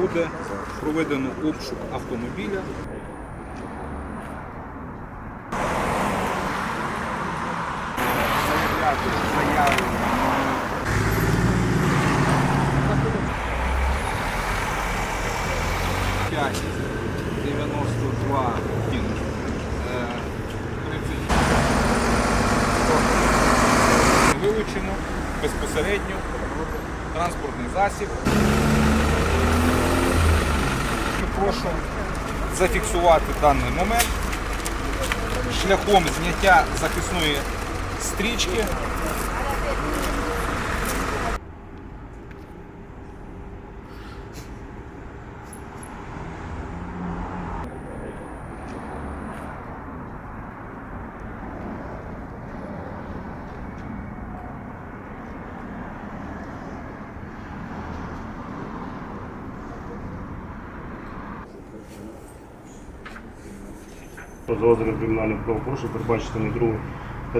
буде проведено обшук автомобіля. П'ять, 92, е, 30. Вилучено безпосередньо транспортний засіб. Прошу зафіксувати даний момент шляхом зняття захисної стрічки. Про розгляд кримінальних правопорушень передбачити не 2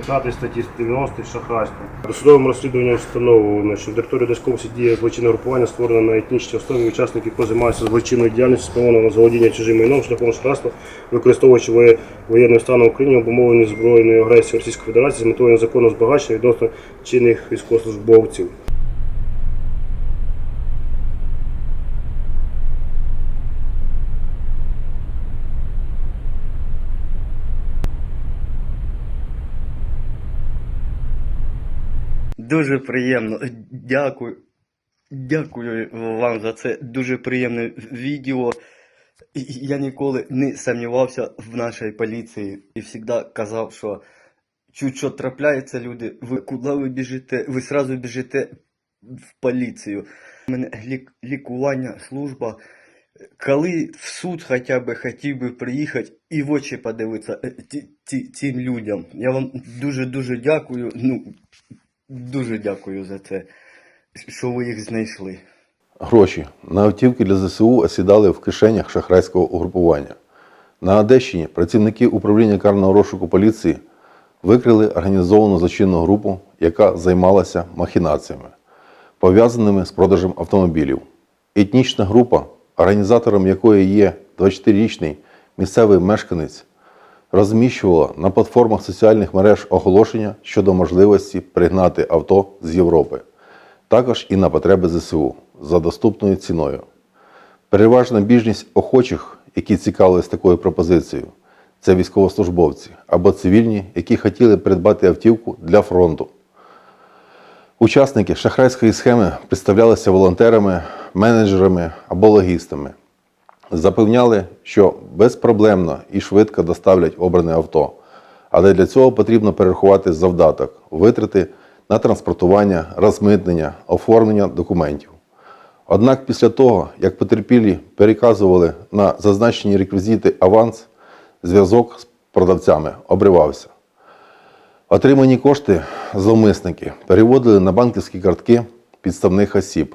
та 5 статті 90 шахрайство. Досудовим розслідуванням встановлено, що на території області діє злочинне групування, створено на етнічній основі учасники, які займаються злочинною діяльністю, спрямовано на заволодіння чужим майном шляхом шахрайства, використовуючи воє- воєнний стан в Україні, обумовлені збройною агресією Російської Федерації з метою незаконного збагачення відносно чинних військовослужбовців. Дуже приємно. Дякую. Дякую вам за це дуже приємне відео. Я ніколи не сумнівався в нашій поліції і завжди казав, що чуть що трапляється, люди, ви куди ви біжите? Ви одразу біжите в поліцію. У мене лік- лікування, служба. Коли в суд хоча б хотів би приїхати і в очі подивитися е, цим людям. Я вам дуже-дуже дякую. Ну, дуже дякую за це, що ви їх знайшли. Гроші на автівки для ЗСУ осідали в кишенях шахрайського угрупування. На Одещині працівники управління карного розшуку поліції викрили організовану злочинну групу, яка займалася махінаціями, пов'язаними з продажем автомобілів. Етнічна група, організатором якої є 24-річний місцевий мешканець, розміщувала на платформах соціальних мереж оголошення щодо можливості пригнати авто з Європи, також і на потреби ЗСУ за доступною ціною. Переважна більшість охочих, які цікавились такою пропозицією, це військовослужбовці або цивільні, які хотіли придбати автівку для фронту. Учасники шахрайської схеми представлялися волонтерами, менеджерами або логістами. Запевняли, що безпроблемно і швидко доставлять обране авто, але для цього потрібно перерахувати завдаток, витрати на транспортування, розмитнення, оформлення документів. Однак після того, як потерпілі переказували на зазначені реквізити аванс, зв'язок з продавцями обривався. Отримані кошти зловмисники переводили на банківські картки підставних осіб,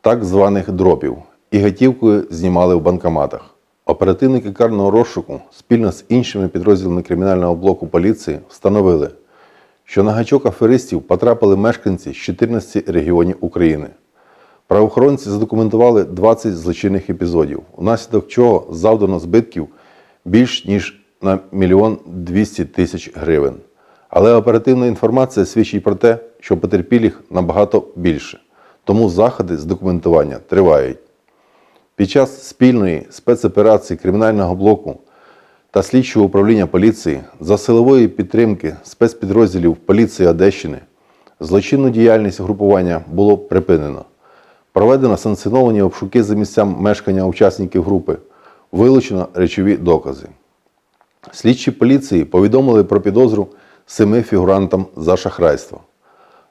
так званих дропів, і готівкою знімали в банкоматах. Оперативники карного розшуку спільно з іншими підрозділами кримінального блоку поліції встановили, що на гачок аферистів потрапили мешканці з 14 регіонів України. Правоохоронці задокументували 20 злочинних епізодів, унаслідок чого завдано збитків більш ніж на мільйон 200 тисяч гривень. Але оперативна інформація свідчить про те, що потерпілих набагато більше, тому заходи з документування тривають. Під час спільної спецоперації кримінального блоку та слідчого управління поліції за силової підтримки спецпідрозділів поліції Одещини злочинну діяльність групування було припинено. Проведено санкціоновані обшуки за місцям мешкання учасників групи, вилучено речові докази. Слідчі поліції повідомили про підозру семи фігурантам за шахрайство.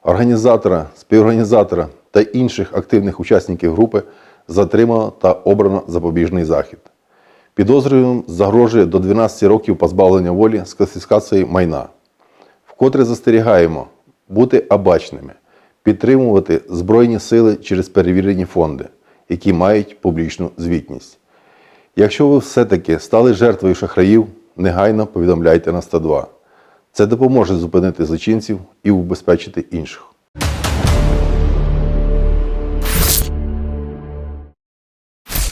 Організатора, співорганізатора та інших активних учасників групи затримано та обрано запобіжний захід. Підозрюваним загрожує до 12 років позбавлення волі з конфіскацією майна. Вкотре застерігаємо бути обачними, підтримувати Збройні сили через перевірені фонди, які мають публічну звітність. Якщо ви все-таки стали жертвою шахраїв, негайно повідомляйте на 102. Це допоможе зупинити злочинців і убезпечити інших.